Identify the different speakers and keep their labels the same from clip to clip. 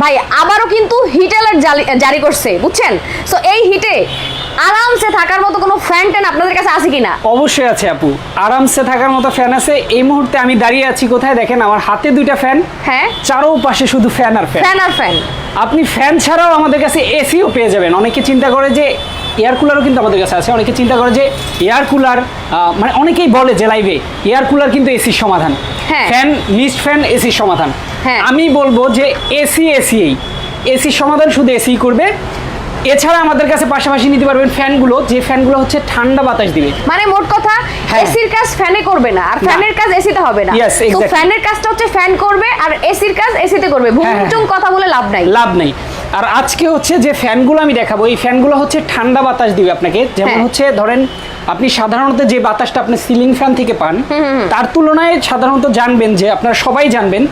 Speaker 1: ভাই আবারও কিন্তু হিট অ্যালার্ট জারি করছে বুঝছেন? সো এই হিটে আরামসে থাকার মতো কোনো ফ্যান ট্যান আপনাদের কাছে আছে কিনা?
Speaker 2: অবশ্যই আছে আপু। আরামসে থাকার মতো ফ্যান আছে। এই মুহূর্তে আমি দাঁড়িয়ে আছি কোথায় দেখেন? আমার হাতে দুইটা ফ্যান
Speaker 1: হ্যাঁ।
Speaker 2: চারো পাশে শুধু ফ্যান আর ফ্যান
Speaker 1: ফ্যান আর ফ্যান
Speaker 2: আপনি ফ্যান ছাড়াও আমাদের কাছে এসিও পেয়ে যাবেন। অনেকে চিন্তা করে যে এয়ার কুলারও কিন্তু আমাদের কাছে আছে। অনেকে চিন্তা করে যে এয়ার কুলার মানে অনেকেই বলে যে লাইভে এয়ার কুলার কিন্তু এসির সমাধান।
Speaker 1: হ্যাঁ।
Speaker 2: ফ্যান মিস্ট ফ্যান এসির সমাধান। আমি বলব যে এসি এসিই এসির সমাধান শুধু এসি করবে। এছাড়া আমাদের কাছে পাশাপাশি নিতে পারবেন ফ্যানগুলো। যে ফ্যানগুলো হচ্ছে ঠান্ডা বাতাস দিবে।
Speaker 1: মানে মোট কথা
Speaker 2: হ্যাঁ।
Speaker 1: এসির কাজ ফ্যানে করবে না। আর ফ্যানের কাজ এসিতে হবে না। তো ফ্যানের কাজটা হচ্ছে ফ্যান করবে আর এসির কাজ এসিতে করবে।
Speaker 2: হ্যাঁ, হ্যাঁ।
Speaker 1: কথা বলে লাভ নাই।
Speaker 2: লাভ নেই। আর আজকে হচ্ছে যে ফ্যানগুলো আমি দেখাবো এই ফ্যানগুলো হচ্ছে ঠান্ডা বাতাস দিবে আপনাকে। যেমন
Speaker 1: হ্যাঁ।
Speaker 2: হচ্ছে ধরেন আপনি সাধারণত যে বাতাসটা আপনি সিলিং ফ্যান থেকে পান তার তুলনায় সাধারণত জানবেন যে আপনারা সবাই জানবেন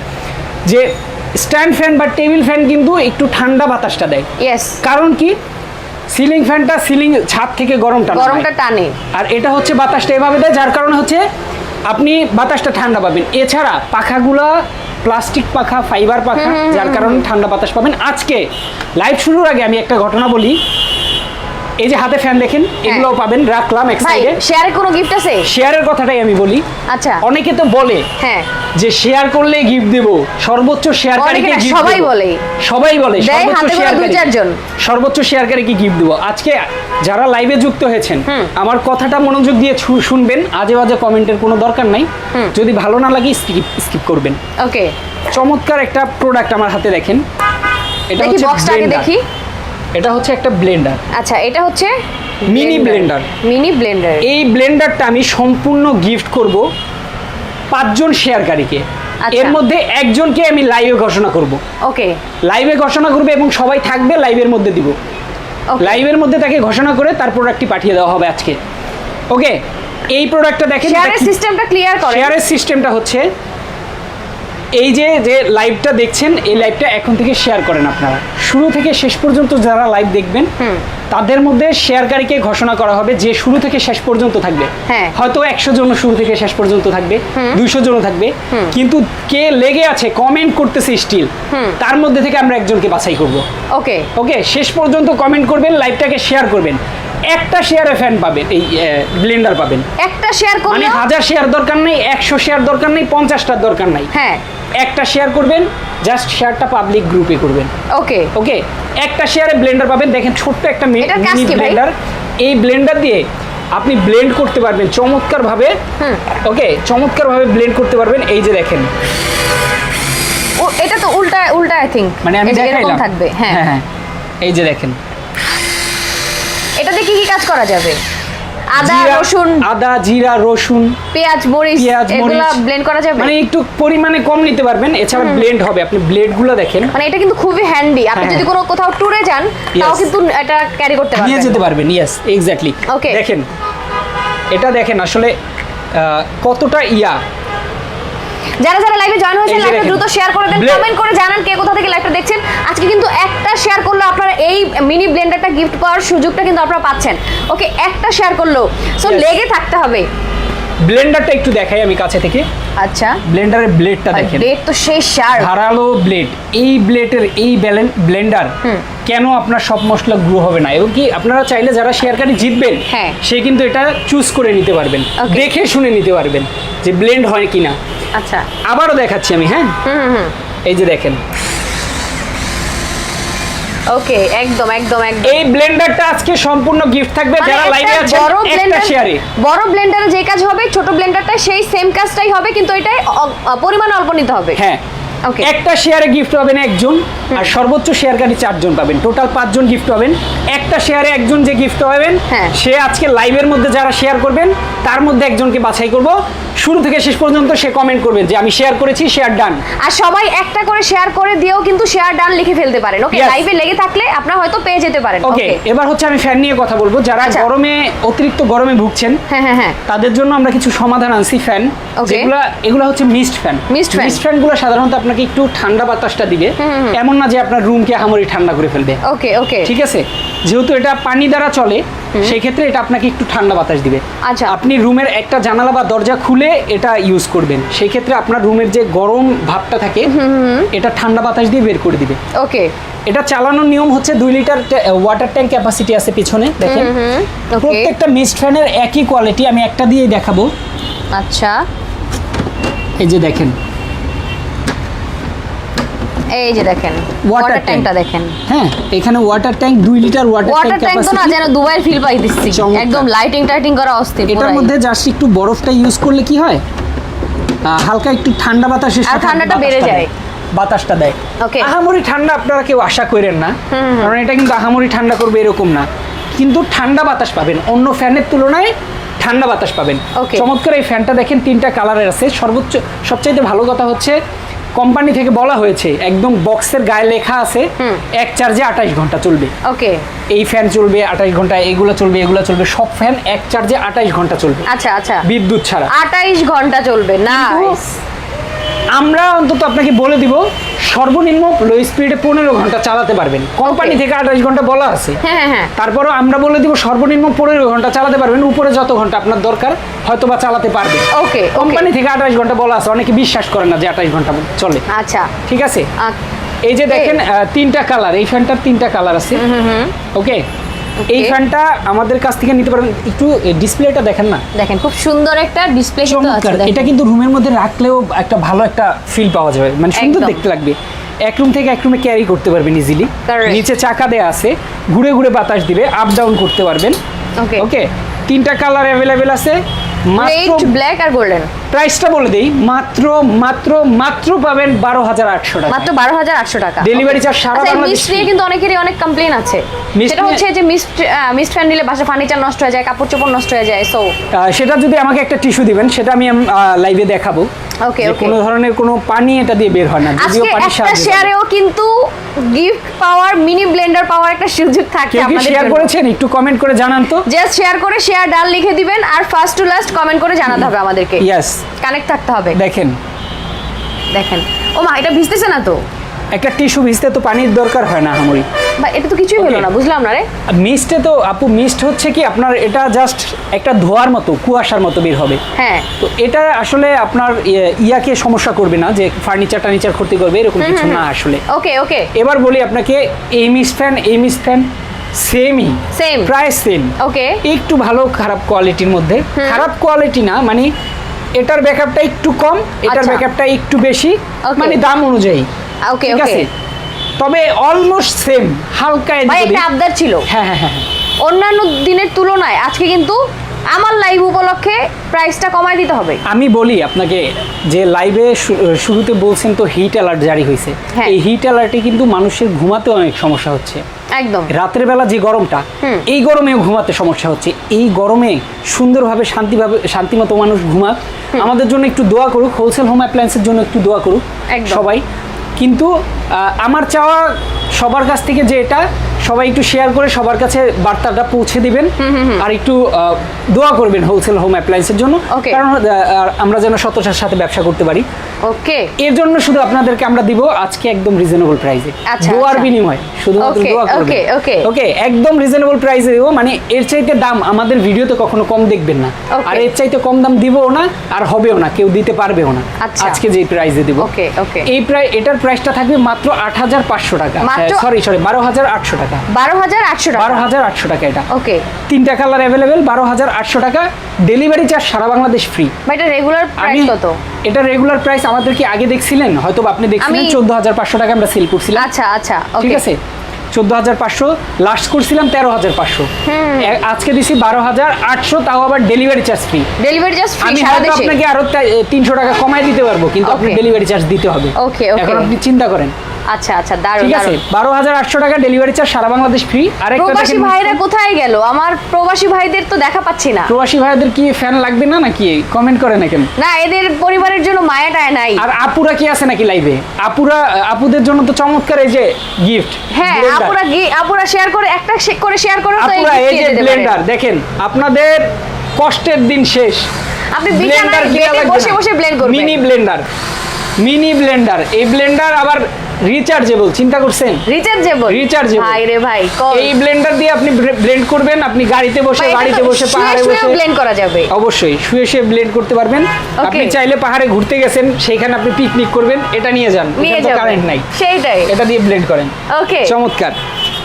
Speaker 2: যে স্ট্যান্ড ফ্যান বা টেবিল ফ্যান কিন্তু একটু ঠান্ডা বাতাসটা দেয়।
Speaker 1: ইয়েস
Speaker 2: কারণ কি? সিলিং ফ্যানটা সিলিং ছাদ থেকে গরমটা।
Speaker 1: গরমটা টানে।
Speaker 2: আর এটা হচ্ছে বাতাসটা এভাবে দেয় যার কারণে হচ্ছে আপনি বাতাসটা ঠান্ডা পাবেন। এছাড়া পাখাগুলা প্লাস্টিক পাখা ফাইবার পাখা যার কারণে ঠান্ডা বাতাস পাবেন। আজকে লাইভ শুরুর আগে আমি একটা ঘটনা বলি। এই যে হাতে ফ্যান দেখেন এগুলোও পাবেন রাখলাম এক সাইডে
Speaker 1: শেয়ারে কোনো গিফট আছে?
Speaker 2: শেয়ারের কথাটাই আমি বলি।
Speaker 1: আচ্ছা।
Speaker 2: অনেকে তো বলে
Speaker 1: হ্যাঁ।
Speaker 2: যে শেয়ার করলে গিফট দেব। সর্বোচ্চ শেয়ারকারীকে গিফট
Speaker 1: সবাই বলে।
Speaker 2: সবাই বলে সর্বোচ্চ শেয়ারকারী
Speaker 1: চারজন।
Speaker 2: সর্বোচ্চ শেয়ারকারীকে গিফট দেবো। আজকে যারা লাইভে যুক্ত হয়েছেন আমার কথাটা মনোযোগ দিয়ে শুনবেন। আজে বাজে কমেন্টের কোনো দরকার নাই। যদি ভালো না লাগে স্কিপ স্কিপ করবেন।
Speaker 1: ওকে
Speaker 2: চমৎকার একটা প্রোডাক্ট আমার হাতে দেখেন। এটা হচ্ছে
Speaker 1: বক্সটা আগে দেখি।
Speaker 2: এটা হচ্ছে একটা ব্লেন্ডার।
Speaker 1: আচ্ছা এটা হচ্ছে
Speaker 2: মিনি ব্লেন্ডার।
Speaker 1: Mini blender.
Speaker 2: এই ব্লেন্ডারটা আমি সম্পূর্ণ গিফট করব পাঁচজন শেয়ারকারীকে।
Speaker 1: আচ্ছা।
Speaker 2: এর মধ্যে একজনকে আমি লাইভে ঘোষণা করব।
Speaker 1: ওকে।
Speaker 2: লাইভে ঘোষণা করবে এবং সবাই থাকবে লাইভের মধ্যে দিব। লাইভের মধ্যে তাকে ঘোষণা করে তার প্রোডাক্টটি পাঠিয়ে দেওয়া হবে আজকে। ওকে? এই প্রোডাক্টটা দেখেন
Speaker 1: শেয়ারের সিস্টেমটা ক্লিয়ার করে
Speaker 2: শেয়ারের সিস্টেমটা হচ্ছে এই যে যে লাইভটা দেখছেন এই লাইভটা এখন থেকে শেয়ার করেন আপনারা। শুরু থেকে শেষ পর্যন্ত যারা লাইভ দেখবেন তাদের মধ্যে শেয়ারকারীকে ঘোষণা করা হবে যে শুরু থেকে শেষ পর্যন্ত থাকবে।
Speaker 1: হ্যাঁ।
Speaker 2: হয়তো একশো জন শুরু থেকে শেষ পর্যন্ত থাকবে দুইশো জন থাকবে কিন্তু কে লেগে আছে কমেন্ট করতেছে স্টিল তার মধ্যে থেকে আমরা একজনকে বাছাই করব।
Speaker 1: ওকে
Speaker 2: ওকে শেষ পর্যন্ত কমেন্ট করবেন লাইভটাকে শেয়ার করবেন। একটা শেয়ারে ফ্যান পাবেন এই ব্লেন্ডার পাবেন।
Speaker 1: একটা শেয়ার
Speaker 2: মানে হাজার শেয়ার দরকার নেই একশো শেয়ার দরকার নেই পঞ্চাশটার দরকার নাই।
Speaker 1: হ্যাঁ।
Speaker 2: একটা শেয়ার করবেন জাস্ট শেয়ারটা পাবলিক গ্রুপে করবেন।
Speaker 1: ওকে
Speaker 2: ওকে একটা শেয়ারে ব্লেন্ডার পাবেন দেখেন ছোট্ট একটা মিনি ব্লেন্ডার এই ব্লেন্ডার দিয়ে আপনি ব্লেন্ড করতে পারবেন চমৎকার ভাবে
Speaker 1: হুম।
Speaker 2: ওকে চমৎকার ভাবে ব্লেন্ড করতে পারবেন এই যে দেখেন।
Speaker 1: ও এটা তো উল্টা উল্টা আই থিঙ্ক
Speaker 2: মানে আমি দেখাইলাম।
Speaker 1: থাকবে হ্যাঁ
Speaker 2: হ্যাঁ। এই যে দেখেন।
Speaker 1: এটা দিয়ে কি কি কাজ করা যাবে? আদা রসুন?
Speaker 2: আদা জিরা রসুন
Speaker 1: পেঁয়াজ মরিচ
Speaker 2: পেঁয়াজ
Speaker 1: এগুলা ব্লেন্ড করা যাবে?
Speaker 2: মানে একটু পরিমাণে কম নিতে পারবেন এছাড়া ব্লেন্ড হবে। আপনি ব্লেডগুলো দেখেন।
Speaker 1: মানে এটা কিন্তু খুবই হ্যান্ডি আপনি
Speaker 2: হ্যাঁ,
Speaker 1: যদি
Speaker 2: হ্যাঁ।
Speaker 1: কোনো কোথাও ট্যুরে যান তাও. কিন্তু এটা ক্যারি করতে পারবেন।
Speaker 2: নিয়ে যেতে পারবেন ইয়েস এক্স্যাক্টলি
Speaker 1: ওকে
Speaker 2: দেখেন এটা দেখেন আসলে কতটা ইয়া।
Speaker 1: যারা যারা লাইভে জয়েন হয়েছেন লাইভটা দ্রুত শেয়ার করে দেন কমেন্ট করে জানান কে কোথা থেকে লাইভটা দেখছেন। আজকে কিন্তু একটা শেয়ার করলে আপনারা এই মিনি ব্লেন্ডারটা গিফট পাওয়ার সুযোগটা কিন্তু আপনারা পাচ্ছেন। ওকে একটা শেয়ার করল। সো লেগে থাকতে হবে।
Speaker 2: ব্লেন্ডারটা একটু দেখাই আমি কাছে থেকে।
Speaker 1: আচ্ছা।
Speaker 2: ব্লেন্ডারের ব্লেডটা দেখেন।
Speaker 1: ডেট তো শেষ শার্প
Speaker 2: ধারালো ব্লেড এই ব্লেডের এই ব্লেন্ডার কেন আপনার সব মশলা গ্রো হবে না? এবং কি আপনারা চাইলে যারা শেয়ারকারী জিতবেন
Speaker 1: হ্যাঁ।
Speaker 2: সে কিন্তু এটা চুজ করে নিতে পারবেন. দেখে শুনে নিতে পারবেন যে ব্লেন্ড হয় কিনা।
Speaker 1: আচ্ছা।
Speaker 2: আবারও দেখাচ্ছি আমি হ্যাঁ? এই যে দেখেন।
Speaker 1: ওকে একদম একদম একদম।
Speaker 2: এই ব্লেন্ডারটা আজকে সম্পূর্ণ গিফট থাকবে
Speaker 1: মানে
Speaker 2: যারা লাইভে আছেন
Speaker 1: বড় ব্লেন্ডার
Speaker 2: শেয়ারে
Speaker 1: বড় ব্লেন্ডারে যে কাজ হবে ছোট ব্লেন্ডারটা সেই সেম কাজটাই হবে কিন্তু এটাই পরিমাণ অল্প নিতে হবে।
Speaker 2: হ্যাঁ।
Speaker 1: ওকে
Speaker 2: একটা শেয়ারে গিফট পাবেন একজন আর সর্বোচ্চ শেয়ারকারী চারজন পাবেন। টোটাল পাঁচজন গিফট পাবেন। একটা শেয়ারে একজন যে গিফট পাবেন
Speaker 1: হ্যাঁ।
Speaker 2: সে আজকে লাইভের মধ্যে যারা শেয়ার করবেন তার মধ্যে একজনকে বাছাই করব। শুরু থেকে শেষ পর্যন্ত সে কমেন্ট করবেন যে আমি শেয়ার করেছি শেয়ার ডান
Speaker 1: আর সবাই একটা করে শেয়ার করে দিয়েও কিন্তু শেয়ার ডান লিখে ফেলতে পারেন ওকে লাইভে লেগে থাকলে আপনারা হয়তো পেয়ে যেতে পারেন
Speaker 2: ওকে এবার হচ্ছে আমি ফ্যান নিয়ে কথা বলব। যারা
Speaker 1: আচ্ছা।
Speaker 2: গরমে অতিরিক্ত গরমে ভুগছেন
Speaker 1: হ্যাঁ হ্যাঁ হ্যাঁ।
Speaker 2: তাদের জন্য আমরা কিছু সমাধান আনছি ফ্যান. যেগুলা এগুলো হচ্ছে mist fan
Speaker 1: Mist fan।
Speaker 2: Mist ফ্যানগুলো সাধারণত আপনাকে একটু ঠান্ডা বাতাসটা দিবে। এমন না যে আপনার রুমকে হামরি ঠান্ডা করে ফেলবে।
Speaker 1: ওকে ওকে
Speaker 2: ঠিক আছে? যেহেতু এটা পানি দ্বারা চলে সেই ক্ষেত্রে এটা আপনাকে একটু ঠান্ডা বাতাস দিবে।
Speaker 1: আচ্ছা।
Speaker 2: আপনি রুমের একটা জানালা বা দরজা খুলে এটা ইউজ করবেন। সেই ক্ষেত্রে আপনার রুমের যে গরম ভাবটা থাকে এটা ঠান্ডা বাতাস দিয়ে বের করে দিবে।
Speaker 1: ওকে।
Speaker 2: এটা চালানোর নিয়ম হচ্ছে দুই লিটার ওয়াটার ট্যাঙ্ক ক্যাপাসিটি আছে পিছনে দেখেন।
Speaker 1: ওকে।
Speaker 2: প্রত্যেকটা মিস্ট ফ্যানের একই কোয়ালিটি আমি একটা দিয়ে দেখাবো।
Speaker 1: আচ্ছা।
Speaker 2: এই যে দেখেন
Speaker 1: এই যে দেখেন ওয়াটার ট্যাঙ্কটা দেখেন।
Speaker 2: হ্যাঁ এখানে ওয়াটার ট্যাঙ্ক দুই litre water tank
Speaker 1: water
Speaker 2: tank
Speaker 1: তো না যেন দুবাইয়ের ফিল পাই দিচ্ছি। একদম লাইটিং টাইটিং করা অস্থির
Speaker 2: এটার মধ্যে জাস্ট একটু বরফটা ইউজ করলে কি হয়? হালকা একটু ঠান্ডা বাতাসের
Speaker 1: আর ঠান্ডাটা বেড়ে যায়।
Speaker 2: বাতাসটা দেয়।
Speaker 1: Okay.
Speaker 2: আহামরি ঠান্ডা আপনারা কেউ আশা করেন না। কারণ এটা কিন্তু আহামরি ঠান্ডা করবে এরকম না। কিন্তু ঠান্ডা বাতাস পাবেন। অন্য ফ্যানের তুলনায় ঠান্ডা বাতাস পাবেন. চমৎকার এই ফ্যানটা দেখেন তিনটা কালারের আছে। সর্বোচ্চ সবচাইতে ভালো কথা হচ্ছে কোম্পানি থেকে বলা হয়েছে একদম বক্সের গায়ে লেখা আছে এক চার্জে আঠাশ ঘণ্টা চলবে।
Speaker 1: ওকে।
Speaker 2: এই ফ্যান চলবে আঠাশ ঘণ্টা এগুলো চলবে এগুলো চলবে সব ফ্যান এক চার্জে আঠাশ ঘণ্টা চলবে।
Speaker 1: আচ্ছা আচ্ছা।
Speaker 2: বিদ্যুৎ ছাড়া।
Speaker 1: আঠাশ ঘণ্টা চলবে না
Speaker 2: আমরা অন্তত আপনাকে বলে দিব সর্বনিম্ন লো স্পিডে পনেরো ঘণ্টা চালাতে পারবেন। কোম্পানি থেকে আঠাশ ঘণ্টা বলা আছে।
Speaker 1: হ্যাঁ হ্যাঁ হ্যাঁ।
Speaker 2: তারপরও আমরা বলে দিব সর্বনিম্ন পনেরো ঘণ্টা চালাতে পারবেন উপরে যত ঘণ্টা আপনার দরকার হয়তো বা চালাতে পারবে
Speaker 1: ওকে
Speaker 2: কোম্পানি থেকে আঠাশ ঘণ্টা বলা আছে অনেকে বিশ্বাস করে না যে আঠাশ ঘণ্টা চলে।
Speaker 1: আচ্ছা।
Speaker 2: ঠিক আছে? এই যে দেখেন তিনটা কালার এই ফ্যানটার তিনটা কালার আছে। ওকে এই ফ্যানটা আমাদের কাছ থেকে নিতে পারবেন। একটু ডিসপ্লেটা দেখেন না।
Speaker 1: দেখেন খুব সুন্দর একটা ডিসপ্লে।
Speaker 2: এটা কিন্তু রুমের মধ্যে রাখলেও একটা ভালো একটা ফিল পাওয়া যাবে। মানে সুন্দর দেখতে লাগবে। এক রুম থেকে এক রুমে ক্যারি করতে পারবেন ইজিলি. নিচে চাকা দেয়া আছে। ঘুরে ঘুরে বাতাস দিবে আপ ডাউন করতে পারবেন. ওকে তিনটা কালার অ্যাভেলেবেল আছে। মাত্র
Speaker 1: ব্ল্যাক আর গোল্ডেন
Speaker 2: প্রাইসটা বলে দেই মাত্র মাত্র মাত্র পাবেন বারো হাজার আটশো টাকা।
Speaker 1: মাত্র বারো হাজার আটশো টাকা।
Speaker 2: Delivery charge সারা
Speaker 1: আচ্ছা
Speaker 2: বাংলাদেশ
Speaker 1: কিন্তু অনেকেরই অনেক কমপ্লেন আছে। সেটা হচ্ছে যে মিস্ট মিস্ট ফ্যান নিলে বাসা ফার্নিচার নষ্ট হয়ে যায় কাপড় চোপড় নষ্ট হয়ে যায় সো
Speaker 2: সেটা যদি আমাকে একটা টিস্যু দিবেন সেটা আমি লাইভে দেখাবো। যে
Speaker 1: okay.
Speaker 2: কোনো ধরনের কোনো পানি এটা দিয়ে বের হয় না যদিও
Speaker 1: আজকে একটা শেয়ারেও কিন্তু গিফট পাওয়ার মিনি ব্লেন্ডার পাওয়ার একটা সুযোগ থাকে আপনাদের
Speaker 2: শেয়ার করেছেন? একটু কমেন্ট করে জানান তো।
Speaker 1: জাস্ট শেয়ার করে শেয়ার ডাল লিখে দিবেন আর ফার্স্ট টু লাস্ট কমেন্ট করে জানাতে হবে আমাদেরকে।
Speaker 2: ইয়েস
Speaker 1: কানেক্ট থাকতে হবে।
Speaker 2: দেখেন।
Speaker 1: দেখেন। ও মা এটা ভিজতেছে না তো?
Speaker 2: একটা টিস্যু ভিজতে তো পানির দরকার হয় না হামরি।
Speaker 1: বা এটা তো কিছুই হলো না বুঝলাম না রে।
Speaker 2: মিস্টে তো আপু মিস্ট হচ্ছে কি আপনার এটা জাস্ট একটা ধোয়ার মতো কুয়াশার মতো বের হবে।
Speaker 1: হ্যাঁ।
Speaker 2: তো এটা আসলে আপনার ইয়ে- ইয়াকে সমস্যা করবে না যে ফার্নিচার টার্নিচার ক্ষতি করবে এরকম কিছু না আসলে।
Speaker 1: ওকে ওকে
Speaker 2: এবার বলি আপনাকে এই মিস ফ্যান এই মিস ফ্যান সেমই
Speaker 1: Same.
Speaker 2: প্রায় সেম
Speaker 1: ওকে
Speaker 2: একটু ভালো খারাপ কোয়ালিটির মধ্যে। খারাপ কোয়ালিটি না মানে এটার ব্যাকআপটা একটু কম এটার
Speaker 1: আচ্ছা।
Speaker 2: ব্যাকআপটা একটু বেশি মানে দাম অনুযায়ী।
Speaker 1: ওকে
Speaker 2: ঠিক
Speaker 1: ওকে
Speaker 2: আছে তবে অলমোস্ট সেম হালকা
Speaker 1: ভাই। একটা আবদার ছিল।
Speaker 2: হ্যাঁ হ্যাঁ হ্যাঁ।
Speaker 1: অন্যান্য দিনের তুলনায় আজকে কিন্তু আমার লাইভ উপলক্ষে প্রাইসটা কমায় দিতে হবে।
Speaker 2: আমি বলি আপনাকে যে লাইভে শুরুতে বলছেন তো হিট অ্যালার্ট জারি হয়েছে।
Speaker 1: হ্যাঁ।
Speaker 2: এই হিট অ্যালার্টে কিন্তু মানুষের ঘুমাতে অনেক সমস্যা হচ্ছে।
Speaker 1: একদম।
Speaker 2: রাতের বেলা যে গরমটা এই গরমে ঘুমাতে সমস্যা হচ্ছে। এই গরমে সুন্দরভাবে শান্তিভাবে শান্তিমতো মানুষ ঘুমাক। আমাদের জন্য একটু দোয়া করুক হোলসেল হোম অ্যাপ্লায়েন্সের জন্য একটু দোয়া করুক। সবাই। কিন্তু আমার চাওয়া সবার কাছ থেকে যে এটা সবাই একটু শেয়ার করে সবার কাছে বার্তাটা পৌঁছে দিবেন। আর একটু দোয়া করবেন হোলসেল হোম অ্যাপ্লায়েন্সের জন্য। কারণ আমরা যেন সততার সাথে ব্যবসা করতে পারি।
Speaker 1: ওকে
Speaker 2: এর জন্য শুধু আপনাদেরকে আমরা দিব আজকে একদম রিজনেবল প্রাইসে
Speaker 1: আচ্ছা,
Speaker 2: দোয়ার
Speaker 1: আচ্ছা।
Speaker 2: বিনিময় শুধুমাত্র দোয়া করবেন।
Speaker 1: okay.
Speaker 2: ওকে একদম রিজনেবল প্রাইসে দিব মানে এর চাইতে দাম আমাদের ভিডিওতে কখনো কম দেখবেন না। আর এর চাইতে কম দাম দিবও না আর হবেও না কেউ দিতে পারবেও না।
Speaker 1: আচ্ছা।
Speaker 2: আজকে যে প্রাইসে দিব।
Speaker 1: Okay, okay.
Speaker 2: এই প্রায় এটার প্রাইসটা থাকবে মাত্র আট হাজার পাঁচশো টাকা।
Speaker 1: মাত্র-
Speaker 2: সরি সরি বারো হাজার আটশো টাকা।
Speaker 1: বারো হাজার আটশো টাকা।
Speaker 2: বারো হাজার আটশো টাকা এটা।
Speaker 1: ওকে।
Speaker 2: তিনটা কালার অ্যাভেলেবেল বারো হাজার আটশো টাকা। ডেলিভারি চার্জ সারা বাংলাদেশ ফ্রি
Speaker 1: এটা রেগুলার প্রাইস কত?
Speaker 2: এটা রেগুলার প্রাইস আমাদের কি আগে দেখছিলেন? হয়তো আপনি দেখছিলেন চোদ্দ হাজার পাঁচশো টাকা আমরা সেল করছিলাম।
Speaker 1: আচ্ছা আচ্ছা
Speaker 2: ঠিক আছে? চোদ্দ হাজার পাঁচশো লাস্ট করছিলাম তেরো হাজার পাঁচশো। আজকে দিছি বারো হাজার আটশো তাও আবার delivery charge free
Speaker 1: delivery free
Speaker 2: আমি হয়তো আপনাকে আরও তিনশো টাকা কমাই দিতে পারব কিন্তু আপনি ডেলিভারি চার্জ দিতে হবে. এখন আপনি চিন্তা করেন।
Speaker 1: আচ্ছা আচ্ছা দারুণ
Speaker 2: ঠিক আছে
Speaker 1: দারুণ।
Speaker 2: বারো হাজার আটশো টাকা ডেলিভারি চার্জ সারা বাংলাদেশ ফ্রি আরেকটা
Speaker 1: প্রবাসী ভাইরা কোথায় গেল? আমার প্রবাসী ভাইদের তো দেখা পাচ্ছি না।
Speaker 2: প্রবাসী ভাইদের কি ফ্যান লাগবে না নাকি? কমেন্ট করে না কেন?
Speaker 1: না এদের পরিবারের জন্য মায়াটায় নাই।
Speaker 2: আর আপুরা কি আছে নাকি লাইভে আপুরা আপুদের জন্য তো চমৎকার এই যে গিফট
Speaker 1: হ্যাঁ আপুরা আপুরা শেয়ার করে একটা করে শেয়ার করে তো
Speaker 2: আপুরা এই যে ব্লেন্ডার দেখেন আপনাদের কষ্টের দিন শেষ।
Speaker 1: আপনি বিছানায় বসে বসে ব্লেন্ড করবেন।
Speaker 2: মিনি ব্লেন্ডার মিনি ব্লেন্ডার এই ব্লেন্ডার আবার রিচার্জেবল চিন্তা করছেন?
Speaker 1: রিচার্জেবল
Speaker 2: রিচার্জেবল
Speaker 1: ভাই রে ভাই
Speaker 2: এই ব্লেন্ডার দিয়ে আপনি ব্লেন্ড করবেন আপনি গাড়িতে বসে বাড়িতে বসে পাহাড়ে বসে
Speaker 1: ব্লেন্ড করা যাবে।
Speaker 2: অবশ্যই শুয়ে শুয়ে ব্লেন্ড করতে পারবেন। আপনি চাইলে পাহাড়ে ঘুরতে গেছেন সেখানে আপনি পিকনিক করবেন এটা নিয়ে যান কারেন্ট নাই।
Speaker 1: সেইটাই।
Speaker 2: এটা দিয়ে ব্লেন্ড করেন।
Speaker 1: ওকে
Speaker 2: চমৎকার।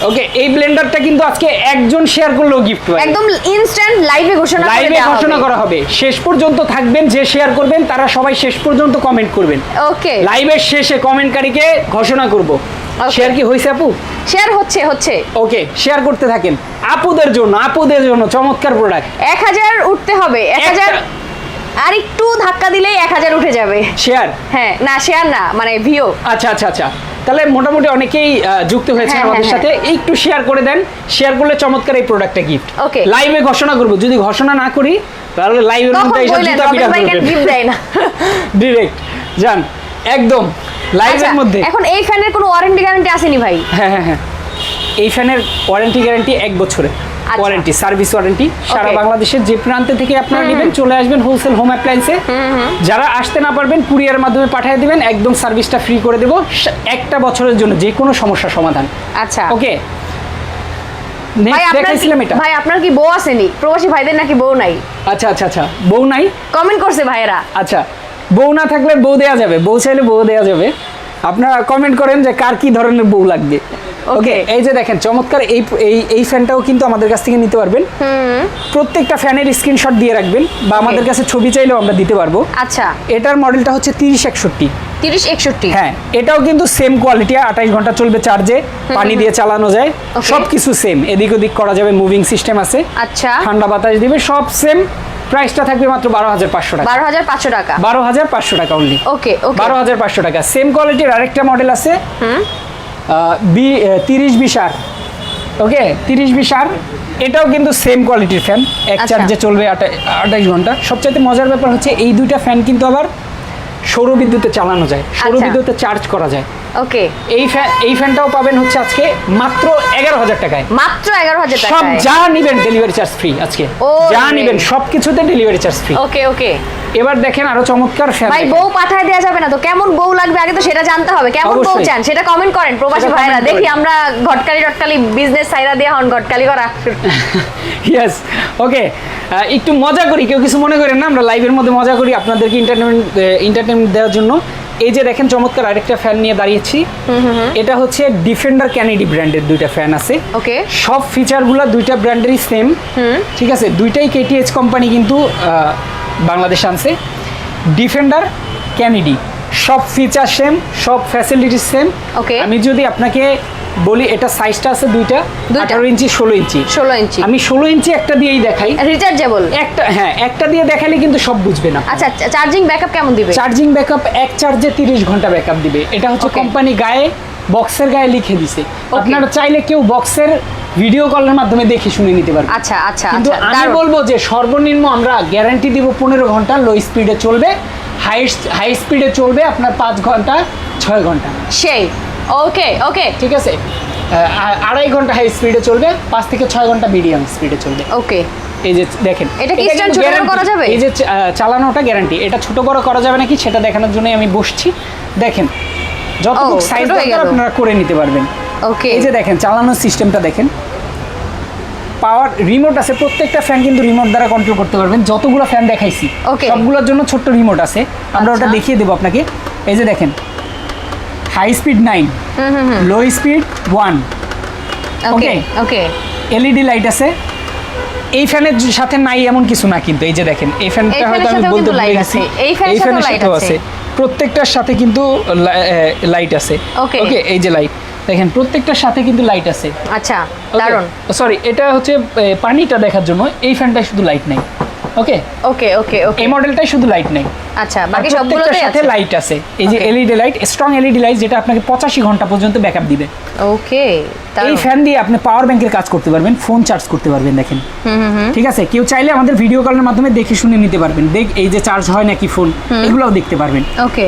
Speaker 2: ওকে এই ব্লেন্ডারটা কিন্তু আজকে একজন শেয়ার করলেও গিফট পাবে।
Speaker 1: একদম ইনস্ট্যান্ট লাইভে ঘোষণা করে
Speaker 2: লাইভে ঘোষণা করা হবে। শেষ পর্যন্ত থাকবেন যে শেয়ার করবেন তারা সবাই শেষ পর্যন্ত কমেন্ট করবেন।
Speaker 1: ওকে
Speaker 2: লাইভের শেষে কমেন্টকারীকে ঘোষণা করব। শেয়ার কি হয়েছে আপু?
Speaker 1: শেয়ার হচ্ছে হচ্ছে।
Speaker 2: ওকে শেয়ার করতে থাকেন। আপুদের জন্য আপুদের জন্য চমৎকার প্রোডাক্ট
Speaker 1: এক হাজার উঠতে হবে। এক হাজার আর একটু ধাক্কা দিলেই এক হাজার উঠে যাবে।
Speaker 2: শেয়ার?
Speaker 1: হ্যাঁ না শেয়ার না মানে ভিও।
Speaker 2: আচ্ছা আচ্ছা আচ্ছা। তাহলে মোটামুটি অনেকেই যুক্ত হয়েছে
Speaker 1: হ্যাঁ,
Speaker 2: আমাদের
Speaker 1: হ্যাঁ,
Speaker 2: সাথে। একটু শেয়ার করে দেন। শেয়ার করলে চমৎকার এই প্রোডাক্টটা গিফট
Speaker 1: ওকে
Speaker 2: লাইভে ঘোষণা করব। যদি ঘোষণা না করি তাহলে লাইভের মধ্যে এসে জুতা পিটা
Speaker 1: গিফট দেয় না।
Speaker 2: ডিরেক্ট যান। একদম। লাইভের
Speaker 1: আচ্ছা,
Speaker 2: মধ্যে।
Speaker 1: এখন এই ফ্যানের কোনো ওয়ারেন্টি গ্যারান্টি আসেনি ভাই?
Speaker 2: হ্যাঁ হ্যাঁ হ্যাঁ। এই ফ্যানের ওয়ারেন্টি গ্যারান্টি এক বছরের
Speaker 1: আচ্ছা।
Speaker 2: Warranty service warranty. সারা. বাংলাদেশের যে প্রান্তে থেকে আপনারা নেবেন চলে আসবেন হোলসেল হোম অ্যাপ্লায়েন্সে যারা আসতে না পারবেন কুরিয়ার মাধ্যমে পাঠিয়ে দিবেন একদম সার্ভিসটা ফ্রি করে দেবো। একটা বছরের জন্য যে কোনো সমস্যার সমাধান।
Speaker 1: আচ্ছা।
Speaker 2: ওকে
Speaker 1: আপনার কি- ভাই আপনার কি বউ আসেনি প্রবাসী ভাইদের নাকি বউ নাই?
Speaker 2: আচ্ছা আচ্ছা আচ্ছা। বউ নাই?
Speaker 1: কমেন্ট করছে ভাইয়েরা।
Speaker 2: আচ্ছা। বউ না থাকলে বউ দেয়া যাবে। বউ চাইলে বউ দেয়া যাবে। আপনারা কমেন্ট করেন যে কার কি ধরনের বউ লাগবে। ওকে এই যে দেখেন চমৎকার এই এই এই ফ্যানটাও কিন্তু আমাদের কাছ থেকে নিতে পারবেন। প্রত্যেকটা ফ্যানের স্ক্রিনশট দিয়ে রাখবেন বা আমাদের কাছে ছবি চাইলেও আমরা দিতে পারব।
Speaker 1: আচ্ছা।
Speaker 2: এটার মডেলটা হচ্ছে তিরিশ একষট্টি।
Speaker 1: তিরিশ একষট্টি?
Speaker 2: হ্যাঁ এটাও কিন্তু সেম কোয়ালিটি আঠাইশ ঘণ্টা চলবে চার্জে পানি দিয়ে চালানো যায়।
Speaker 1: Okay.
Speaker 2: সব কিছু সেম এদিক ওদিক করা যাবে মুভিং সিস্টেম আছে।
Speaker 1: আচ্ছা।
Speaker 2: ঠান্ডা বাতাস দিবে সব সেম প্রাইসটা থাকবে মাত্র বারো হাজার পাঁচশো টাকা।
Speaker 1: বারো হাজার পাঁচশো টাকা?
Speaker 2: বারো হাজার পাঁচশো টাকা অনলি
Speaker 1: ওকে
Speaker 2: বারো হাজার পাঁচশো টাকা। সেম কোয়ালিটির আরেকটা মডেল আছে। বি তিরিশ বিশার ওকে? তিরিশ বিশার এটাও কিন্তু সেম কোয়ালিটির ফ্যান এক
Speaker 1: আচ্ছা।
Speaker 2: চার্জে চলবে আঠাশ আঠাইশ ঘণ্টা। সবচাইতে মজার ব্যাপার হচ্ছে এই দুইটা ফ্যান কিন্তু আবার সৌর বিদ্যুতে চালানো যায়
Speaker 1: সৌর
Speaker 2: সৌরবিদ্যুতে চার্জ করা যায়।
Speaker 1: ওকে।
Speaker 2: এই ফ্যান এই ফ্যানটাও পাবেন হচ্ছে আজকে মাত্র এগারো হাজার টাকায়।
Speaker 1: মাত্র এগারো হাজার
Speaker 2: সব যা নিবেন ডেলিভারি চার্জ ফ্রি আজকে। যা নিবেন সব কিছুতে delivery charge free
Speaker 1: okay okay.
Speaker 2: এবার দেখেন আরও চমৎকার ফ্যান
Speaker 1: ভাই বউ পাঠায় দেওয়া যাবে না তো। কেমন বউ লাগবে আগে তো সেটা জানতে হবে। কেমন বউ চান? সেটা কমেন্ট করেন প্রবাসী ভাইরা দেখি আমরা ঘটকালি টটকালি বিজনেস সাইরা দিয়ে হন ঘটকালি করা।
Speaker 2: ইয়েস ওকে একটু মজা করি। কেউ কিছু মনে করেন না? আমরা লাইভের মধ্যে মজা করি আপনাদেরকে এন্টারটেনমেন্ট এন্টারটেনমেন্ট দেওয়ার জন্য। এই যে দেখেন চমৎকার আরেকটা ফ্যান নিয়ে দাঁড়িয়েছি। এটা হচ্ছে ডিফেন্ডার ক্যানেডি ব্র্যান্ডের দুইটা ফ্যান আছে।
Speaker 1: ওকে
Speaker 2: সব ফিচারগুলো দুইটা ব্র্যান্ডেরই সেম ঠিক আছে? দুইটাই কেটিএইচ কোম্পানি কিন্তু বাংলাদেশ আনছে। ডিফেন্ডার ক্যানেডি সব ফিচার সেম সব ফ্যাসিলিটি সেম
Speaker 1: ওকে
Speaker 2: আমি যদি আপনাকে বলি এটা সাইজটা আছে দুইটা। আঠারো ইঞ্চি ষোলো ইঞ্চি।
Speaker 1: ষোলো ইঞ্চি।
Speaker 2: আমি ষোলো ইঞ্চি একটা দিয়েই দেখাই।
Speaker 1: রিচার্জেবল
Speaker 2: একটা হ্যাঁ একটা দিয়ে দেখালে কিন্তু সব বুঝবে না।
Speaker 1: আচ্ছা চার্জিং ব্যাকআপ কেমন দিবে?
Speaker 2: চার্জিং ব্যাকআপ এক চার্জে তিরিশ ঘণ্টা ব্যাকআপ দিবে। এটা হচ্ছে. কোম্পানি গায়ে বক্সের গায়ে লিখে দিছে। আপনারা চাইলে কেউ বক্সের ভিডিও কলের মাধ্যমে দেখে শুনে নিতে পারবেন।
Speaker 1: আচ্ছা আচ্ছা
Speaker 2: কিন্তু
Speaker 1: আচ্ছা
Speaker 2: আমি বলব যে সর্বনিম্ন আমরা গ্যারান্টি দিব পনেরো ঘণ্টা লো স্পিডে চলবে। হাই হাই স্পিডে চলবে আপনার পাঁচ ঘণ্টা ছয় ঘণ্টা।
Speaker 1: সেই। ওকে ওকে
Speaker 2: ঠিক আছে? আড়াই ঘণ্টা হাই স্পিডে চলবে পাঁচ থেকে ছয় ঘণ্টা মিডিয়াম স্পিডে চলবে।
Speaker 1: ওকে
Speaker 2: এই যে দেখেন
Speaker 1: এটা কি
Speaker 2: কিন্তু
Speaker 1: ছোট বড় করা যাবে?
Speaker 2: এই যে চালানোটা গ্যারান্টি এটা ছোট বড় করা যাবে নাকি সেটা দেখানোর জন্যই আমি বসছি। দেখেন যতটুকু
Speaker 1: ও,
Speaker 2: সাইজ দরকার আপনারা করে নিতে পারবেন।
Speaker 1: ওকে
Speaker 2: এই যে দেখেন চালানোর সিস্টেমটা দেখেন। পাওয়ার রিমোট আছে প্রত্যেকটা ফ্যান কিন্তু রিমোট দ্বারা কন্ট্রোল করতে পারবেন। যতগুলো ফ্যান দেখাইছি. সবগুলোর জন্য ছোট্ট রিমোট আছে। আমরা ওটা
Speaker 1: আচ্ছা।
Speaker 2: দেখিয়ে দেবো আপনাকে। এই যে দেখেন high speed nine low speed one
Speaker 1: okay. Okay
Speaker 2: LED light আছে। এই ফ্যানের সাথে নাই এমন কিছু না কিন্তু এই যে দেখেন এই ফ্যানটা হয়তো আমি বলতে ভুলে গেছি।
Speaker 1: এই ফ্যানের সাথেও আছে।
Speaker 2: প্রত্যেকটার সাথে কিন্তু লাইট আছে. ওকে এই যে লাইট দেখেন প্রত্যেকটার সাথে কিন্তু লাইট আছে।
Speaker 1: আচ্ছা দারুণ।
Speaker 2: সরি এটা হচ্ছে পানিটা দেখার জন্য এই ফ্যানটায় শুধু লাইট নেই। ওকে
Speaker 1: ওকে ওকে ওকে
Speaker 2: এই মডেলটাই শুধু লাইট নেই।
Speaker 1: আচ্ছা বাকি সবগুলোতে
Speaker 2: সাথে লাইট আছে। এই যে. LED light strong LED light যেটা আপনাকে পঁচাশি ঘণ্টা পর্যন্ত ব্যাকআপ দিবে।
Speaker 1: ওকে
Speaker 2: এই ফ্যান দিয়ে আপনি পাওয়ার ব্যাংকের কাজ করতে পারবেন ফোন চার্জ করতে পারবেন দেখেন। ঠিক আছে? কেউ চাইলে আমাদের ভিডিও কলের মাধ্যমে দেখে শুনে নিতে পারবেন। দেখ এই যে চার্জ হয় নাকি ফোন এগুলোও দেখতে পারবেন।
Speaker 1: ওকে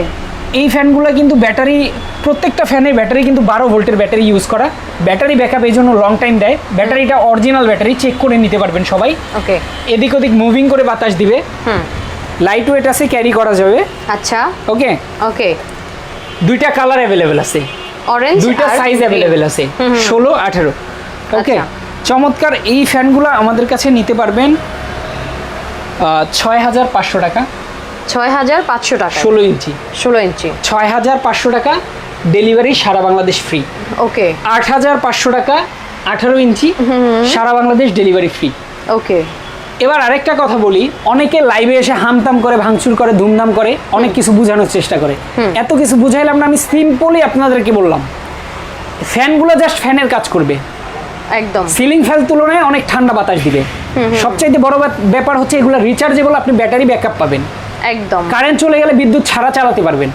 Speaker 2: এই ফ্যানগুলো কিন্তু ব্যাটারি প্রত্যেকটা ফ্যানের ব্যাটারি কিন্তু বারো ভোল্টের ব্যাটারি ইউজ করা। ব্যাটারি ব্যাকআপ এই জন্য লং টাইম দেয়। ব্যাটারিটা অরিজিনাল ব্যাটারি চেক করে নিতে পারবেন সবাই।
Speaker 1: ওকে
Speaker 2: এদিক ওদিক মুভিং করে বাতাস দিবে।
Speaker 1: হুম।
Speaker 2: লাইট ওয়েট আছে ক্যারি করা যাবে।
Speaker 1: আচ্ছা।
Speaker 2: ওকে
Speaker 1: ওকে
Speaker 2: দুইটা কালার অ্যাভেলেবেল আছে।
Speaker 1: অরেঞ্জ
Speaker 2: দুইটা সাইজ অ্যাভেলেবেল আছে। ষোলো আঠেরো। ওকে
Speaker 1: আচ্ছা।
Speaker 2: চমৎকার এই ফ্যানগুলো আমাদের কাছে নিতে পারবেন ছয় হাজার পাঁচশো টাকা।
Speaker 1: ছয় হাজার পাঁচশো টাকা।
Speaker 2: ষোলো ইঞ্চি।
Speaker 1: ষোলো ইঞ্চি।
Speaker 2: ছয় হাজার পাঁচশো টাকা ডেলিভারি সারা বাংলাদেশ ফ্রি।
Speaker 1: ওকে।
Speaker 2: আট হাজার পাঁচশো টাকা আঠারো ইঞ্চি সারা বাংলাদেশ ডেলিভারি ফ্রি।
Speaker 1: ওকে।
Speaker 2: এবার আরেকটা কথা বলি অনেকে লাইভে এসে হামতাম করে ভাঙচুর করে ধুমধাম করে অনেক কিছু বোঝানোর চেষ্টা করে। এত কিছু বুঝাইলাম না আমি সিম্পলি আপনাদেরকে বললাম। ফ্যানগুলো জাস্ট ফ্যানের কাজ করবে।
Speaker 1: একদম।
Speaker 2: সিলিং ফ্যান তুলনায় অনেক ঠান্ডা বাতাস দিবে। সবচাইতে বড় ব্যাপ- ব্যাপার হচ্ছে এগুলো রিচার্জেবল আপনি ব্যাটারি ব্যাকআপ পাবেন।
Speaker 1: একদম।
Speaker 2: কারেন্ট চলে গেলে বিদ্যুৎ ছাড়া চালাতে পারবেন।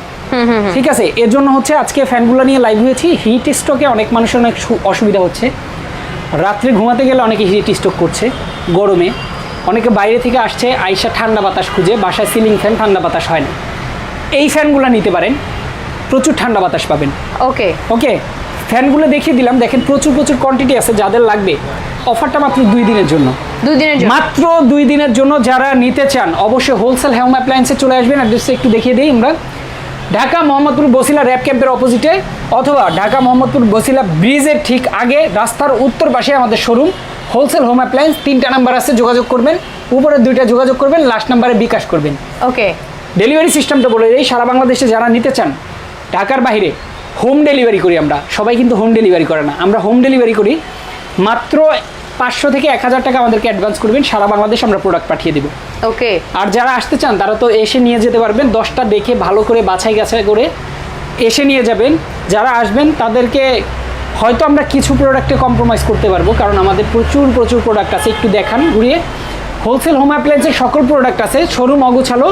Speaker 2: ঠিক আছে? এর জন্য হচ্ছে আজকে ফ্যানগুলো নিয়ে লাইভ হয়েছি। হিট স্ট্রোকে অনেক মানুষের অনেক অসুবিধা হচ্ছে। রাত্রে ঘুমাতে গেলে অনেকে হিট স্ট্রোক করছে গরমে। অনেকে বাইরে থেকে আসছে আইসা ঠান্ডা বাতাস খুঁজে বাসায় সিলিং ফ্যান ঠান্ডা বাতাস হয় না। এই ফ্যানগুলো নিতে পারেন। প্রচুর ঠান্ডা বাতাস পাবেন।
Speaker 1: ওকে।
Speaker 2: ওকে? ফ্যানগুলো দেখিয়ে দিলাম। দেখেন প্রচুর প্রচুর কোয়ান্টিটি আছে যাদের লাগবে। অফারটা মাত্র দুই দিনের জন্য।
Speaker 1: দুই দিনের জন্য।
Speaker 2: মাত্র দুই দিনের জন্য যারা নিতে চান অবশ্যই হোলসেল হোম অ্যাপ্লায়েন্সে চলে আসবেন। অ্যাড্রেসটা একটু দেখিয়ে দিই আমরা। ঢাকা মোহাম্মদপুর বসিলা র্যাব ক্যাম্পের অপোজিটে অথবা ঢাকা মোহাম্মদপুর বসিলা ব্রিজের ঠিক আগে রাস্তার উত্তর পাশে আমাদের শোরুম হোলসেল হোম অ্যাপ্লায়েন্স তিনটা নাম্বার আছে যোগাযোগ করবেন। উপরে দুইটা যোগাযোগ করবেন লাস্ট নাম্বারে বিকাশ করবেন।
Speaker 1: ওকে
Speaker 2: ডেলিভারি সিস্টেমটা বলে দিই সারা বাংলাদেশে যারা নিতে চান ঢাকার বাইরে হোম ডেলিভারি করি আমরা। সবাই কিন্তু হোম ডেলিভারি করে না। আমরা হোম ডেলিভারি করি মাত্র পাঁচশো থেকে এক হাজার টাকা আমাদেরকে অ্যাডভান্স করবেন সারা বাংলাদেশ আমরা প্রোডাক্ট পাঠিয়ে দেবো।
Speaker 1: ওকে।
Speaker 2: আর যারা আসতে চান তারা তো এসে নিয়ে যেতে পারবেন দশটা দেখে ভালো করে বাছাই গাছাই করে এসে নিয়ে যাবেন। যারা আসবেন তাদেরকে হয়তো আমরা কিছু প্রোডাক্টে কম্প্রোমাইজ করতে পারব কারণ আমাদের প্রচুর প্রচুর প্রোডাক্ট আছে একটু দেখান ঘুরিয়ে। হোলসেল হোম অ্যাপ্লায়েন্সের সকল প্রোডাক্ট আছে শোরুম অগোছালো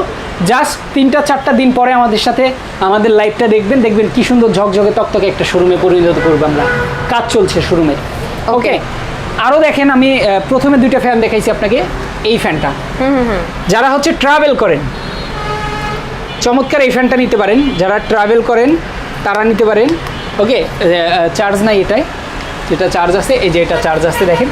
Speaker 2: জাস্ট তিনটা চারটা দিন পরে আমাদের সাথে আমাদের লাইভটা দেখবেন দেখবেন কি সুন্দর ঝকঝকে তকতকে একটা শোরুমে পরিণত করব আমরা। কাজ চলছে শোরুমে ওকে আরও দেখেন আমি প্রথমে দুইটা ফ্যান দেখাইছি আপনাকে এই ফ্যানটা যারা হচ্ছে ট্রাভেল করেন চমৎকার এই ফ্যানটা নিতে পারেন। যারা ট্রাভেল করেন তারা নিতে পারেন। ওকে চার্জ নাই এটাই যেটা চার্জ আছে এই যে এটা চার্জ আছে দেখেন।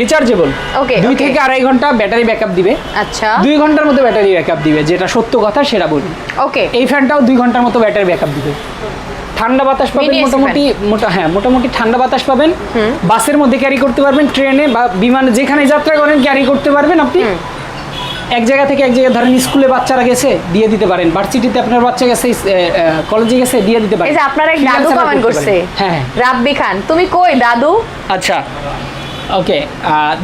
Speaker 2: রিচার্জেবল
Speaker 1: ওকে
Speaker 2: দুই থেকে আড়াই ঘণ্টা ব্যাটারি ব্যাকআপ দিবে।
Speaker 1: আচ্ছা।
Speaker 2: দুই ঘণ্টার মতো ব্যাটারি ব্যাকআপ দিবে যেটা সত্য কথা সেটা বলি।
Speaker 1: ওকে
Speaker 2: এই ফ্যানটাও দুই ঘণ্টার মতো ব্যাটারি ব্যাকআপ দিবে। ঠান্ডা বাতাস পাবেন মোটামুটি মোটা হ্যাঁ মোটামুটি ঠান্ডা বাতাস পাবেন। বাসের মধ্যে ক্যারি করতে পারবেন ট্রেনে বা বিমানে যেখানে যাত্রা করেন ক্যারি করতে পারবেন আপনি। এক জায়গা থেকে এক জায়গায় ধরেন স্কুলে বাচ্চারা গেছে দিয়ে দিতে পারেন। ভার্সিটিতে আপনার বাচ্চা গেছে কলেজে গেছে দিয়ে দিতে পারেন
Speaker 1: এই যে আপনার এক দাদু কমেন্ট করছে
Speaker 2: হ্যাঁ হ্যাঁ।
Speaker 1: রাব্বি খান তুমি কই দাদু?
Speaker 2: আচ্ছা। ওকে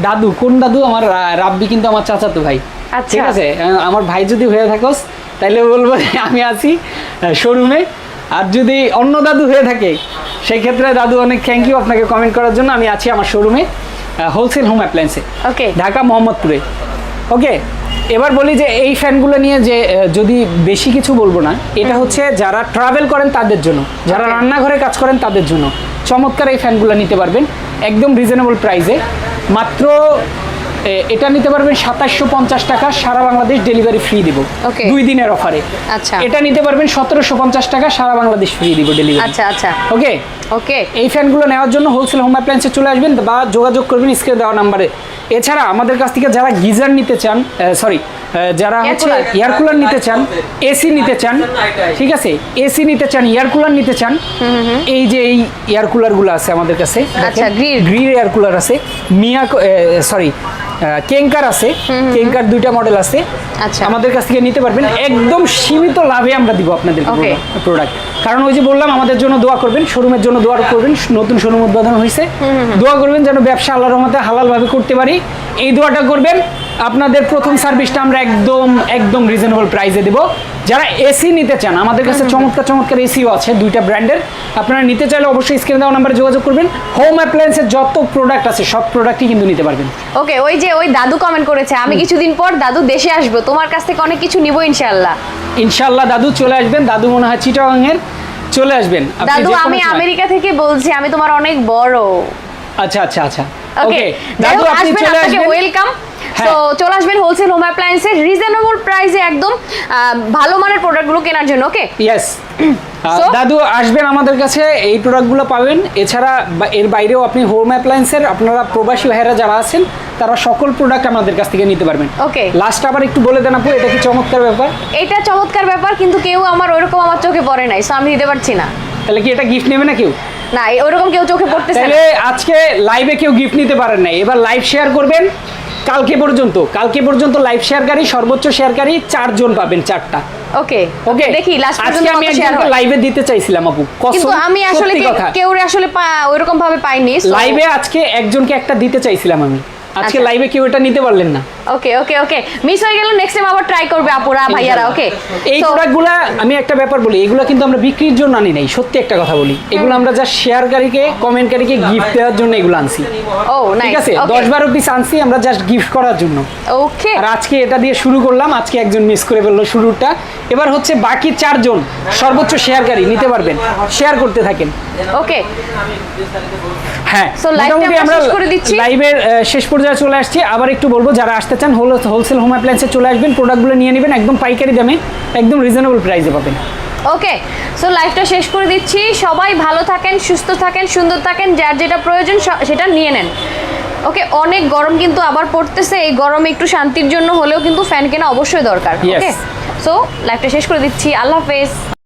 Speaker 2: দাদু কোন দাদু? আমার রাব্বি কিন্তু আমার চাচাতো ভাই।
Speaker 1: আচ্ছা।
Speaker 2: ঠিক আছে? আমার ভাই যদি হয়ে থাকোস তাহলে বলব যে আমি আছি শোরুমে। আর যদি অন্য দাদু হয়ে থাকে সেই ক্ষেত্রে দাদু অনেক থ্যাংক ইউ আপনাকে কমেন্ট করার জন্য। আমি আছি আমার শোরুমে হোলসেল হোম অ্যাপ্লায়েন্সে
Speaker 1: ওকে
Speaker 2: ঢাকা মোহাম্মদপুরে। ওকে এবার বলি যে এই ফ্যানগুলো নিয়ে যে যদি বেশি কিছু বলব না এটা হচ্ছে যারা ট্রাভেল করেন তাদের জন্য যারা রান্নাঘরে কাজ করেন তাদের জন্য। চমৎকার এই ফ্যানগুলো নিতে পারবেন একদম রিজনেবল প্রাইসে মাত্র এটা নিতে পারবেন সাতাশশো পঞ্চাশ টাকা সারা বাংলাদেশ ডেলিভারি ফ্রি দিব. দুই দিনের অফারে
Speaker 1: আচ্ছা।
Speaker 2: এটা নিতে পারবেন সতেরোশো পঞ্চাশ টাকা সারা বাংলাদেশ ফ্রি দিব ডেলিভারি
Speaker 1: আচ্ছা আচ্ছা।
Speaker 2: ওকে
Speaker 1: ওকে
Speaker 2: এই ফ্যানগুলো নেওয়ার জন্য হোলসেল হোম অ্যাপ্লায়েন্সে চলে আসবেন বা যোগাযোগ করবেন স্ক্রিনে দেওয়া নাম্বারে এছাড়া আমাদের কাছ থেকে যারা গিজার নিতে চান সরি যারা হচ্ছে এয়ার কুলার নিতে চান এসি নিতে চান ঠিক আছে? এসি নিতে চান এয়ার কুলার নিতে চান এই যে এই এয়ার কুলারগুলো আছে আমাদের কাছে। গ্রির এয়ার কুলার আছে মিয়া সরি কেঙ্কার আছে কেঙ্কার দুইটা মডেল আছে।
Speaker 1: আচ্ছা।
Speaker 2: আমাদের কাছ থেকে নিতে পারবেন একদম সীমিত লাভে আমরা দিব আপনাদের. প্রোডাক্ট কারণ ওই যে বললাম আমাদের জন্য দোয়া করবেন শোরুমের জন্য দোয়া করবেন নতুন শোরুম উদ্বোধন হয়েছে। দোয়া করবেন যেন ব্যবসা আল্লাহর রহমতে হালালভাবে করতে পারি। এই দোয়াটা করবেন আপনাদের প্রথম সার্ভিসটা আমরা একদম একদম রিজনেবল প্রাইসে দেব। যারা এসি নিতে চান আমাদের কাছে চমৎকার চমৎকার এসিও আছে দুইটা ব্র্যান্ডের আপনারা নিতে চাইলে অবশ্যই স্ক্রিনে দেওয়া নাম্বারে যোগাযোগ করবেন। হোম অ্যাপ্লায়েন্সের যত প্রোডাক্ট আছে সব প্রোডাক্টই কিন্তু নিতে পারবেন।
Speaker 1: ওকে ওই যে ওই দাদু কমেন্ট করেছে আমি কিছুদিন পর দাদু দেশে আসব তোমার কাছ থেকে অনেক কিছু নিব ইনশাআল্লাহ।
Speaker 2: ইনশাল্লাহ দাদু চলে আসবেন দাদু মনে হয় চিটাগাংয়ের চলে আসবেন।
Speaker 1: দাদু আমি আমেরিকা থেকে বলছি আমি তোমার অনেক বড়।
Speaker 2: আচ্ছা আচ্ছা আচ্ছা।
Speaker 1: ওকে
Speaker 2: দাদু আপনি চলে আসবেন।
Speaker 1: ওয়েলকাম। তো চলে আসবেন হোলসেল হোম অ্যাপ্লায়েন্সে রিজনেবল প্রাইসে একদম ভালো মানের প্রোডাক্টগুলো কেনার জন্য ওকে
Speaker 2: ইয়েস দাদু আসবেন আমাদের কাছে এই প্রোডাক্টগুলো পাবেন। এছাড়া এর বাইরেও আপনি হোম অ্যাপ্লায়েন্সের আপনারা প্রবাসী ভাইয়েরা যারা আছেন তারা সকল প্রোডাক্ট আমাদের কাছ থেকে নিতে পারবেন।
Speaker 1: Okay.
Speaker 2: লাস্ট আবার একটু বলে দেন আপু এটা কি চমৎকার ব্যাপার?
Speaker 1: এটা চমৎকার ব্যাপার কিন্তু কেউ আমার ওইরকম আমার চোখে পড়ে নাই সো আমি দিতে পারছি না।
Speaker 2: তাহলে কি এটা গিফট নেবে না কেউ?
Speaker 1: না ওরকম কেউ চোখে পড়তেছে না।
Speaker 2: আজকে লাইভে কেউ গিফট নিতে পারেন নাই। এবার লাইভ শেয়ার করবেন। কালকে পর্যন্ত কালকে পর্যন্ত লাইভ শেয়ারকারী সর্বোচ্চ শেয়ারকারী চারজন পাবেন চারটা।
Speaker 1: ওকে
Speaker 2: ওকে
Speaker 1: দেখি লাস্ট পর্যন্ত
Speaker 2: আমি
Speaker 1: একটা
Speaker 2: একজনকে লাইভে দিতে চাইছিলাম আপু
Speaker 1: কিন্তু আমি আসলে কেউ আসলে ওইরকম ভাবে পাইনি
Speaker 2: লাইভে আজকে একজনকে একটা দিতে চাইছিলাম আমি। আজকে
Speaker 1: আচ্ছা।
Speaker 2: লাইভে কেউ এটা নিতে পারলেন না।
Speaker 1: ওকে ওকে ওকে মিস হয়ে গেল নেক্সট টাইম আবার ট্রাই করবে আপুরা ভাইয়ারা ওকে
Speaker 2: এই প্রোডাক্টগুলা আমি একটা ব্যাপার বলি এগুলো কিন্তু আমরা বিক্রির জন্য আনি নাই সত্যি একটা কথা বলি। এগুলো আমরা যা শেয়ারকারীকে কমেন্টকারীকে গিফট দেওয়ার জন্য এগুলো আনছি।
Speaker 1: ও
Speaker 2: ঠিক আছে? দশ বারো পিস আনছি আমরা জাস্ট গিফট করার জন্য।
Speaker 1: ওকে
Speaker 2: আর আজকে এটা দিয়ে শুরু করলাম আজকে একজন মিস করে ফেলল শুরুটা। এবার হচ্ছে বাকি চারজন সর্বোচ্চ শেয়ারকারী নিতে পারবেন। শেয়ার করতে থাকেন।
Speaker 1: ওকে
Speaker 2: হ্যাঁ
Speaker 1: So, live টা
Speaker 2: মোটামুটি
Speaker 1: আমরা
Speaker 2: আমরা
Speaker 1: শেষ করে দিচ্ছি।
Speaker 2: লাইভের শেষ পর্যায়ে চলে আসছি। আবার একটু বলব যারা আসতে চান হোল হোলসেল হোম অ্যাপ্লায়েন্সে চলে আসবেন প্রোডাক্টগুলো নিয়ে নেবেন একদম পাইকারি দামে একদম রিজনেবল প্রাইসে পাবেন।
Speaker 1: ওকে সো লাইফটা শেষ করে দিচ্ছি। সবাই ভালো থাকেন সুস্থ থাকেন সুন্দর থাকেন যার যেটা প্রয়োজন সেটা নিয়ে নেন। ওকে অনেক গরম কিন্তু আবার পড়তেছে এই গরমে একটু শান্তির জন্য হলেও কিন্তু ফ্যান কেনা অবশ্যই দরকার. ওকে সো লাইফটা শেষ করে দিচ্ছি আল্লাহ হাফেজ।